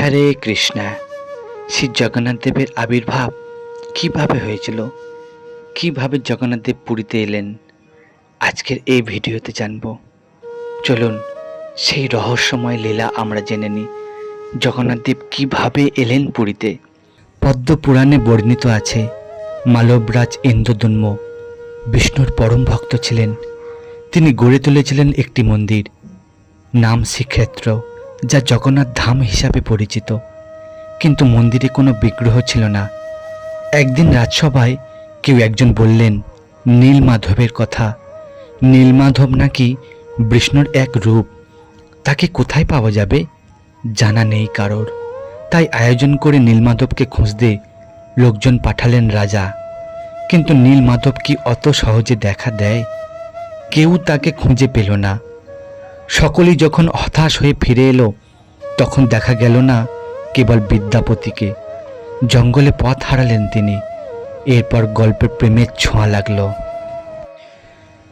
হরে কৃষ্ণা, শ্রী জগন্নাথ দেবের আবির্ভাব কীভাবে হয়েছিল? কীভাবে জগন্নাথ দেব পুরীতে এলেন? আজকের এই ভিডিওতে জানব। চলুন, সেই রহস্যময় লীলা আমরা জেনে নিই। জগন্নাথ দেব কীভাবে এলেন পুরীতে? পদ্ম পুরাণে বর্ণিত আছে, মালবরাজ ইন্দ্রদুন্ম বিষ্ণুর পরম ভক্ত ছিলেন। তিনি গড়ে তুলেছিলেন একটি মন্দির, নাম শ্রীক্ষেত্র। যা জগন্নাথ ধাম হিসাবে পরিচিত। কিন্তু মন্দিরে কোনো বিগ্রহ ছিল না। একদিন রাজসভায় কেউ একজন বললেন নীলমাধবের কথা। নীলমাধব নাকি বিষ্ণুর এক রূপ। তাকে কোথায় পাওয়া যাবে? জানা নেই কারোর। তাই আয়োজন করে নীলমাধবকে খুঁজতে লোকজন পাঠালেন রাজা। কিন্তু নীলমাধব কি অত সহজে দেখা দেয়? কেউ তাকে খুঁজে পেল না। সকলেই যখন হতাশ হয়ে ফিরে এলো, তখন দেখা গেল না কেবল বিদ্যাপতিকে। জঙ্গলে পথ হারালেন তিনি। এরপর গল্পের প্রেমের ছোঁয়া লাগল।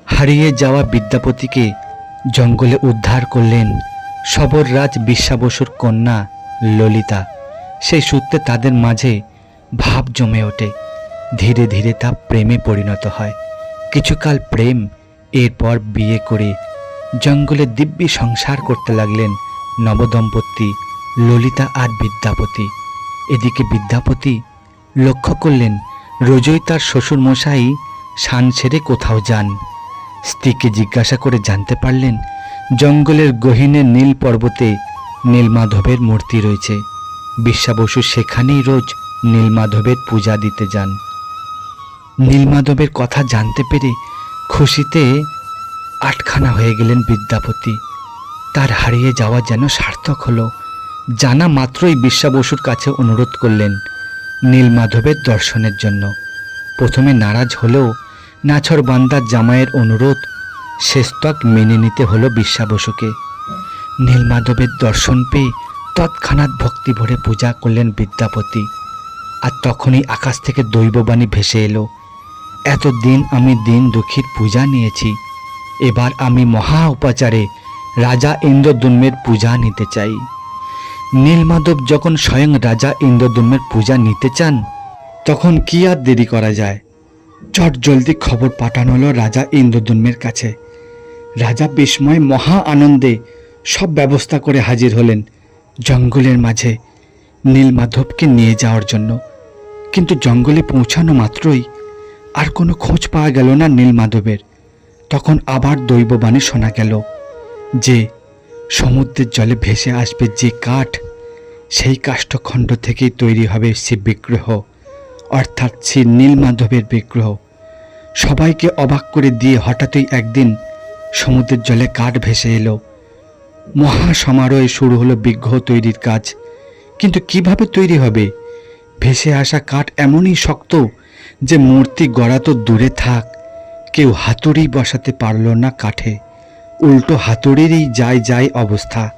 হারিয়ে যাওয়া বিদ্যাপতিকে জঙ্গলে উদ্ধার করলেন সবর রাজ বিশ্বাবসুর কন্যা ললিতা। সেই সূত্রে তাদের মাঝে ভাব জমে ওঠে। ধীরে ধীরে তা প্রেমে পরিণত হয়। কিছুকাল প্রেম, এরপর বিয়ে করে জঙ্গলে দিব্যি সংসার করতে লাগলেন নবদম্পতি, ললিতা আর বিদ্যাপতি। এদিকে বিদ্যাপতি লক্ষ্য করলেন, রোজই তার শ্বশুর মশাই সান ছেড়ে কোথাও যান। স্ত্রীকে জিজ্ঞাসা করে জানতে পারলেন, জঙ্গলের গহীনে নীল পর্বতে নীলমাধবের মূর্তি রয়েছে। বিশ্বাবসু সেখানেই রোজ নীলমাধবের পূজা দিতে যান। নীলমাধবের কথা জানতে পেরে খুশিতে আটখানা হয়ে গেলেন বিদ্যাপতি। তার হারিয়ে যাওয়া যেন সার্থক হলো। জানা মাত্রই বিশ্বাবসুর কাছে অনুরোধ করলেন নীলমাধবের দর্শনের জন্য। প্রথমে নারাজ হলেও নাছর বান্দার জামাইয়ের অনুরোধ শেষতক মেনে নিতে হলো বিশ্বাবসুকে নীলমাধবের দর্শন পেয়ে তৎক্ষণাৎ ভক্তি ভরে পূজা করলেন বিদ্যাপতি। আর তখনই আকাশ থেকে দৈববাণী ভেসে এলো। এতদিন আমি দিন দুঃখীর পূজা নিয়েছি। এবার আমি মহা উপাচারে রাজা ইন্দ্রদুম্নের পূজা নিতে চাই। নীলমাধব যখন স্বয়ং রাজা ইন্দ্রদুম্নের পূজা নিতে চান, তখন কি আর দেরি করা যায়? চট জলদি খবর পাঠানো হলো রাজা ইন্দ্রদুম্নের কাছে। রাজা বিস্ময় মহা আনন্দে সব ব্যবস্থা করে হাজির হলেন জঙ্গলের মাঝে নীলমাধবকে নিয়ে যাওয়ার জন্য। কিন্তু জঙ্গলে পৌঁছানো মাত্রই আর কোনো খোঁজ পাওয়া গেল না নীলমাধবের। তখন আবার দৈববাণী শোনা গেল যে সমুদ্রের জলে ভেসে আসবে যে কাঠ, সেই কাষ্ঠখণ্ড থেকেই তৈরি হবে সে বিগ্রহ, অর্থাৎ শ্রী নীলমাধবের বিগ্রহ। সবাইকে অবাক করে দিয়ে হঠাৎই একদিন সমুদ্রের জলে কাঠ ভেসে এলো। মহা সমারোহে শুরু হলো বিগ্রহ তৈরির কাজ। কিন্তু কীভাবে তৈরি হবে? ভেসে আসা কাঠ এমনই শক্ত যে মূর্তি গড়া তো দূরে থাক। কেউ হাতুড়ি বসাতে পারল না কাঠে। উল্টো হাতুড়িরই যায় যায় অবস্থা।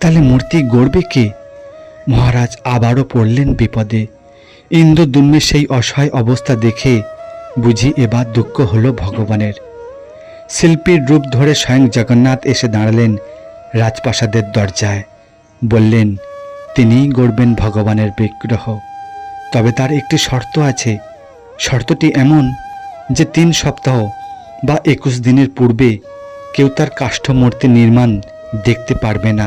তাহলে মূর্তি গড়বে কে? মহারাজ আবারও পড়লেন বিপদে। ইন্দ্রদুম্নের সেই অসহায় অবস্থা দেখে বুঝি এবার দুঃখ হলো ভগবানের। শিল্পীর রূপ ধরে স্বয়ং জগন্নাথ এসে দাঁড়ালেন রাজপ্রাসাদের দরজায়। বললেন, তিনিই গড়বেন ভগবানের বিগ্রহ। তবে তার একটি শর্ত আছে। শর্তটি এমন যে তিন সপ্তাহ বা একুশ দিনের পূর্বে কেউ তার কাষ্ঠমূর্তি নির্মাণ দেখতে পারবে না,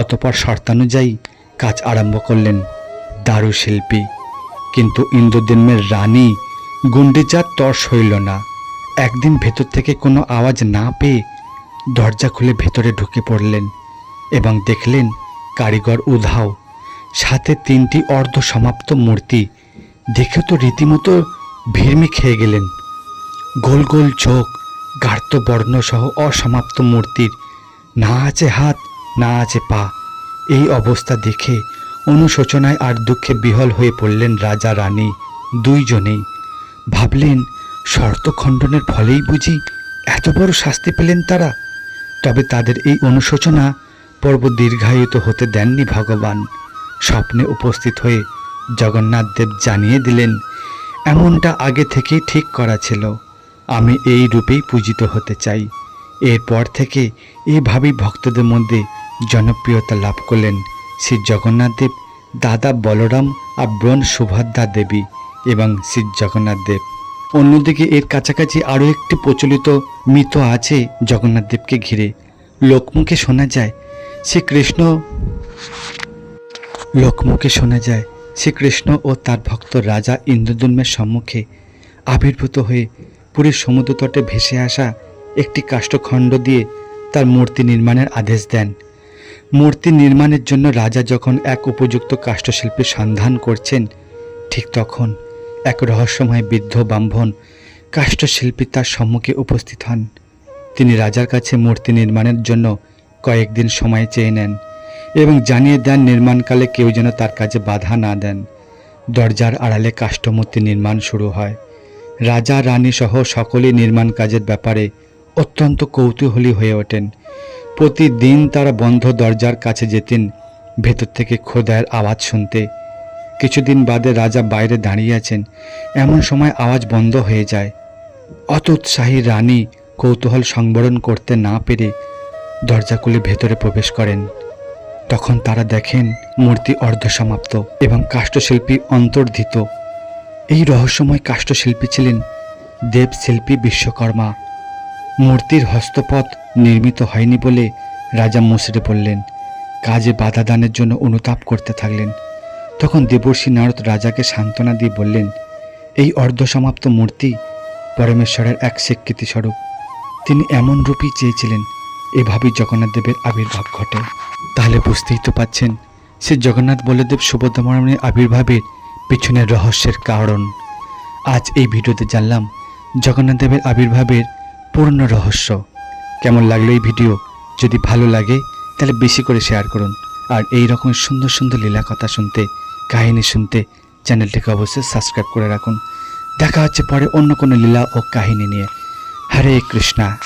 অতপর শর্তানুযায়ী কাজ আরম্ভ করলেন দারু শিল্পী কিন্তু ইন্দ্রদিনের রানী গুন্ডিচার তর্স হইল না। একদিন ভেতর থেকে কোনো আওয়াজ না পেয়ে দরজা খুলে ভেতরে ঢুকে পড়লেন এবং দেখলেন কারিগর উধাও, সাথে তিনটি অর্ধ সমাপ্ত মূর্তি দেখে তো রীতিমতো ভিড়মি খেয়ে গেলেন। গোল গোল চোখ গার্ত বর্ণ সহ অসমাপ্ত মূর্তির। না আছে হাত, না আছে পা। এই অবস্থা দেখে অনুশোচনায় আর দুঃখে বিহল হয়ে পড়লেন রাজা রানী দুইজনেই। ভাবলেন, শর্ত খণ্ডনের ফলেই বুঝি এত বড় শাস্তি পেলেন তারা। তবে তাদের এই অনুশোচনা পর্ব দীর্ঘায়িত হতে দেননি ভগবান। স্বপ্নে উপস্থিত হয়ে জগন্নাথ দেব জানিয়ে দিলেন, এমনটা আগে থেকেই ঠিক করা ছিল। আমি এই রূপেই পূজিত হতে চাই। এরপর থেকে এভাবেই ভক্তদের মধ্যে জনপ্রিয়তা লাভ করলেন শ্রী জগন্নাথ দেব, দাদা বলরাম আর বোন সুভদ্রা দেবী এবং শ্রী জগন্নাথ দেব। অন্যদিকে এর কাছাকাছি আরও একটি প্রচলিত মিথ আছে জগন্নাথ দেবকে ঘিরে। লোকমুখে শোনা যায় শ্রীকৃষ্ণ লোকমুখে শোনা যায় শ্রীকৃষ্ণ ও তার ভক্ত রাজা ইন্দ্রদুম্নের সম্মুখে আবির্ভূত হয়ে পুরীর সমুদ্র তটে ভেসে আসা একটি কাষ্ঠখণ্ড দিয়ে তার মূর্তি নির্মাণের আদেশ দেন। মূর্তি নির্মাণের জন্য রাজা যখন এক উপযুক্ত কাষ্ঠশিল্পীর সন্ধান করছেন, ঠিক তখন এক রহস্যময় বৃদ্ধ ব্রাহ্মণ কাষ্ঠশিল্পী তার সম্মুখে উপস্থিত হন। তিনি রাজার কাছে মূর্তি নির্মাণের জন্য কয়েকদিন সময় চেয়ে নেন এবং জানিয়ে দেন নির্মাণকালে কেউ যেন তার কাজে বাধা না দেন। দরজার আড়ালে কাষ্ঠমূর্তি নির্মাণ শুরু হয়। রাজা রানী সহ সকলেই নির্মাণ কাজের ব্যাপারে অত্যন্ত কৌতূহলী হয়ে ওঠেন। প্রতিদিন তারা বন্ধ দরজার কাছে যেতেন, ভেতর থেকে খোদায়ের আওয়াজ শুনতে। কিছুদিন বাদে রাজা বাইরে দাঁড়িয়ে আছেন, এমন সময় আওয়াজ বন্ধ হয়ে যায়। অত উৎসাহী রানী কৌতূহল সংবরণ করতে না পেরে দরজা খুলে ভেতরে প্রবেশ করেন। তখন তারা দেখেন মূর্তি অর্ধসমাপ্ত এবং কাষ্ঠশিল্পী অন্তর্ধিত। এই রহস্যময় কাষ্ঠশিল্পী ছিলেন দেবশিল্পী বিশ্বকর্মা। মূর্তির হস্তপথ নির্মিত হয়নি বলে রাজা মুসড়ে পড়লেন। কাজে বাধা দানের জন্য অনুতাপ করতে থাকলেন। তখন দেবর্ষী নারদ রাজাকে সান্ত্বনা দিয়ে বললেন, এই অর্ধসমাপ্ত মূর্তি পরমেশ্বরের এক স্বীকৃতি স্বরূপ তিনি এমন রূপই চেয়েছিলেন, এভাবেই জগন্নাথ দেবের আবির্ভাব ঘটে। তাহলে বুঝতেই তো পাচ্ছেন, সে জগন্নাথ বলদেব সুভদ্রমণের আবির্ভাবের পিছনের রহস্যের কারণ। আজ এই ভিডিওতে জানলাম জগন্নাথ দেবের আবির্ভাবের পূর্ণ রহস্য। কেমন লাগল এই ভিডিও? যদি ভালো লাগে, তাহলে বেশি করে শেয়ার করুন। আর এই রকম সুন্দর সুন্দর লীলা কথা শুনতে, কাহিনী শুনতে, চ্যানেলটিকে অবশ্যই সাবস্ক্রাইব করে রাখুন। দেখা হচ্ছে পরে অন্য কোনো লীলা ও কাহিনী নিয়ে। হরে কৃষ্ণা।